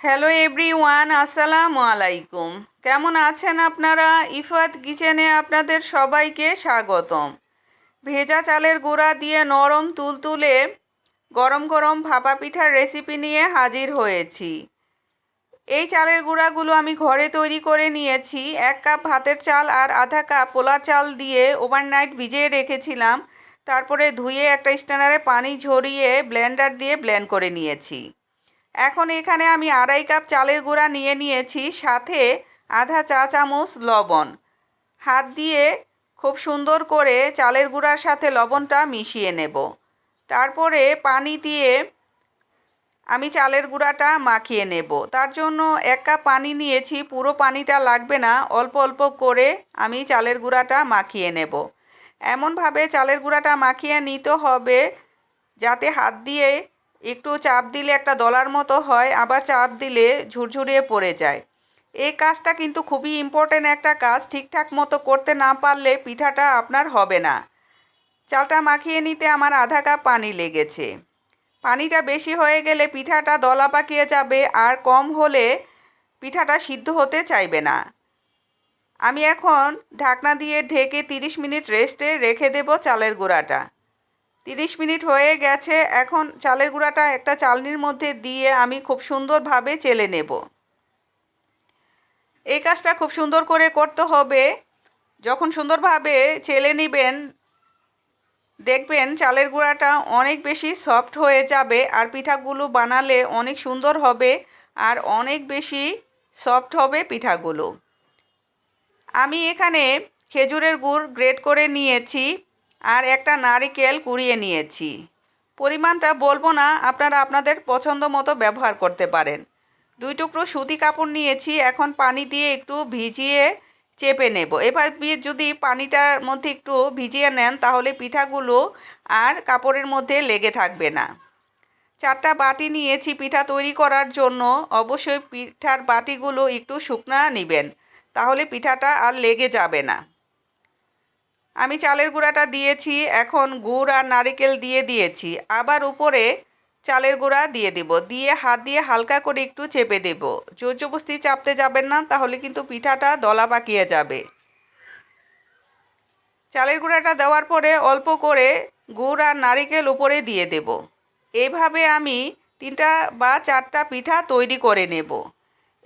Hello everyone আসসালামু আলাইকুম কেমন আছেন আপনারা? ইফাত কিচেনে আপনাদের সবাইকে স্বাগতম। ভেজা চালের গুঁড়া দিয়ে নরম তুলতুলে গরম গরম ভাপা পিঠার রেসিপি নিয়ে হাজির হয়েছি। এই চালের গুঁড়াগুলো আমি ঘরে তৈরি করে নিয়েছি। এক কাপ ভাতের চাল আর আধা কাপ পোলার চাল দিয়ে ওভারনাইট ভিজিয়ে রেখেছিলাম। তারপরে ধুয়ে একটা স্ট্যান্ডারে পানি ঝরিয়ে ব্লেন্ডার দিয়ে ব্লেন্ড করে নিয়েছি। এখন এখানে আমি আড়াই কাপ চালের গুঁড়া নিয়ে নিয়েছি, সাথে আধা চা চামচ লবণ। হাত দিয়ে খুব সুন্দর করে চালের গুঁড়ার সাথে লবণটা মিশিয়ে নেব। তারপরে পানি দিয়ে আমি চালের গুঁড়াটা মাখিয়ে নেব। তার জন্য এক কাপ পানি নিয়েছি, পুরো পানিটা লাগবে না, অল্প অল্প করে আমি চালের গুঁড়াটা মাখিয়ে নেব। এমনভাবে চালের গুঁড়াটা মাখিয়ে নিতে হবে, যাতে হাত দিয়ে একটু চাপ দিলে একটা দলার মতো হয়, আবার চাপ দিলে ঝুরঝুরিয়ে পড়ে যায়। এই কাজটা কিন্তু খুবই ইম্পর্টেন্ট একটা কাজ, ঠিকঠাক মতো করতে না পারলে পিঠাটা আপনার হবে না। চালটা মাখিয়ে নিতে আমার আধা কাপ পানি লেগেছে। পানিটা বেশি হয়ে গেলে পিঠাটা দলা পাকিয়ে যাবে, আর কম হলে পিঠাটা সিদ্ধ হতে চাইবে না। আমি এখন ঢাকনা দিয়ে ঢেকে তিরিশ মিনিট রেস্টে রেখে দেব চালের গুঁড়াটা। তিরিশ মিনিট হয়ে গেছে, এখন চালের গুঁড়াটা একটা চালনির মধ্যে দিয়ে আমি খুব সুন্দরভাবে চেলে নেব। এই কাজটা খুব সুন্দর করে করতে হবে। যখন সুন্দরভাবে চেলে নেবেন, দেখবেন চালের গুঁড়াটা অনেক বেশি সফট হয়ে যাবে আর পিঠাগুলো বানালে অনেক সুন্দর হবে আর অনেক বেশি সফট হবে পিঠাগুলো। আমি এখানে খেজুরের গুড় গ্রেট করে নিয়েছি। আর একটা নারিকেল কুড়িয়ে নিয়েছি। পরিমাণটা বলব না, আপনারা আপনাদের পছন্দ মতো ব্যবহার করতে পারেন। দুই টুকরো সুতি কাপড় নিয়েছি, এখন পানি দিয়ে একটু ভিজিয়ে চেপে নেব। এবার যদি পানিটার মধ্যে একটু ভিজিয়ে নেন, তাহলে পিঠাগুলো আর কাপড়ের মধ্যে লেগে থাকবে না। চারটা বাটি নিয়েছি পিঠা তৈরি করার জন্য। অবশ্যই পিঠার বাটিগুলো একটু শুকনা নেবেন, তাহলে পিঠাটা আর লেগে যাবে না। আমি চালের গুঁড়াটা দিয়েছি, এখন গুড় আর নারিকেল দিয়ে দিয়েছি। আবার উপরে চালের গুঁড়া দিয়ে দেব। দিয়ে হাত দিয়ে হালকা করে একটু চেপে দেব। জোর জবস্তি চাপতে যাবেন না, তাহলে কিন্তু পিঠাটা দলা পাকিয়ে যাবে। চালের গুঁড়াটা দেওয়ার পরে অল্প করে গুড় আর নারিকেল উপরে দিয়ে দেব। এইভাবে আমি তিনটা বা চারটা পিঠা তৈরি করে নেব।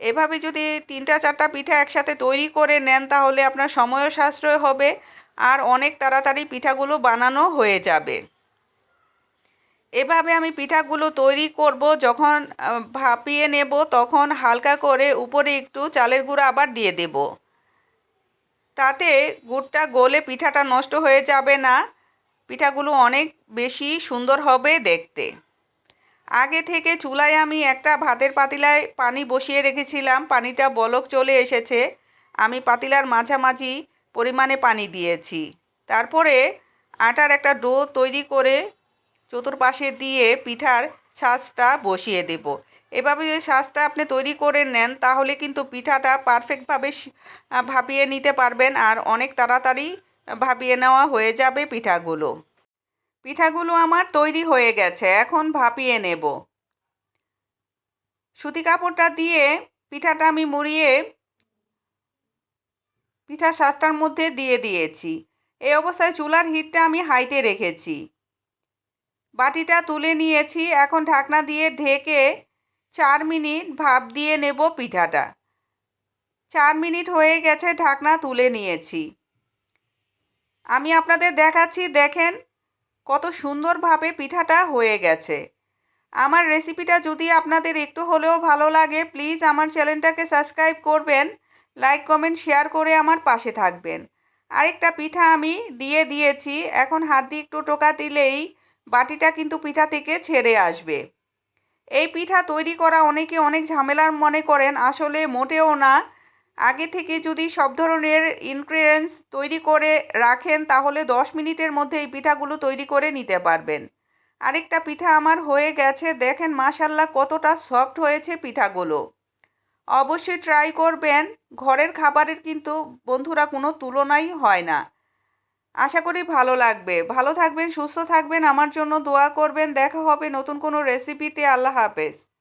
এভাবে যদি তিনটা চারটা পিঠা একসাথে তৈরি করে নেন, তাহলে আপনার সময়ও সাশ্রয় হবে। আর অনেক তাড়াতাড়ি পিঠাগুলো বানানো হয়ে যাবে। এভাবে আমি পিঠাগুলো তৈরি করব, যখন ভাপিয়ে নেব, তখন হালকা করে উপরে একটু চালের গুঁড়ো আবার দিয়ে দেব। তাতে গুড়টা গলে পিঠাটা নষ্ট হয়ে যাবে না। পিঠাগুলো অনেক বেশি সুন্দর হবে দেখতে। আগে থেকে চুলায় আমি একটা ভাতের পাতিলায় পানি বসিয়ে রেখেছিলাম, পানিটা বলক চলে এসেছে। আমি পাতিলার মাঝামাঝি পরিমাণে পানি দিয়েছি। তারপরে আটার একটা ডো তৈরি করে চতুর্পাশে দিয়ে পিঠার শ্বাসটা বসিয়ে দেব। এভাবে যদি শ্বাসটা আপনি তৈরি করে নেন, তাহলে কিন্তু পিঠাটা পারফেক্টভাবে ভাপিয়ে নিতে পারবেন আর অনেক তাড়াতাড়ি ভাপিয়ে নেওয়া হয়ে যাবে পিঠাগুলো। পিঠাগুলো আমার তৈরি হয়ে গেছে, এখন ভাপিয়ে নেব। সুতি কাপড়টা দিয়ে পিঠাটা আমি মুড়িয়ে পিঠা শ্বাসটার মধ্যে দিয়ে দিয়েছি। এই অবস্থায় চুলার হিটটা আমি হাইতে রেখেছি। বাটিটা তুলে নিয়েছি। এখন ঢাকনা দিয়ে ঢেকে চার মিনিট ভাপ দিয়ে নেব পিঠাটা। চার মিনিট হয়ে গেছে ঢাকনা তুলে নিয়েছি। আমি আপনাদের দেখাচ্ছি, দেখেন কত সুন্দরভাবে পিঠাটা হয়ে গেছে। আমার রেসিপিটা যদি আপনাদের একটু হলেও ভালো লাগে প্লিজ আমার চ্যানেলটাকে সাবস্ক্রাইব করবেন। লাইক কমেন্ট শেয়ার করে আমার পাশে থাকবেন। আরেকটা পিঠা আমি দিয়ে দিয়েছি। এখন হাত দিয়ে একটু টোকা দিলেই বাটিটা কিন্তু পিঠা থেকে ছেড়ে আসবে। এই পিঠা তৈরি করা অনেকে অনেক ঝামেলার মনে করেন। আসলে মোটেও না। আগে থেকে যদি সব ধরনের ইনগ্রিডিয়েন্টস তৈরি করে রাখেন, তাহলে দশ মিনিটের মধ্যে এই পিঠাগুলো তৈরি করে নিতে পারবেন। আরেকটা পিঠা আমার হয়ে গেছে। দেখেন মাশাল্লাহ কতটা সফট হয়েছে পিঠাগুলো। অবশ্যই ট্রাই করবেন। ঘরের খাবারের কিন্তু বন্ধুরা কোনো তুলনাই হয় না। আশা করি ভালো লাগবে। ভালো থাকবেন, সুস্থ থাকবেন। আমার জন্য দোয়া করবেন। দেখা হবে নতুন কোনো রেসিপিতে আল্লাহ হাফেজ।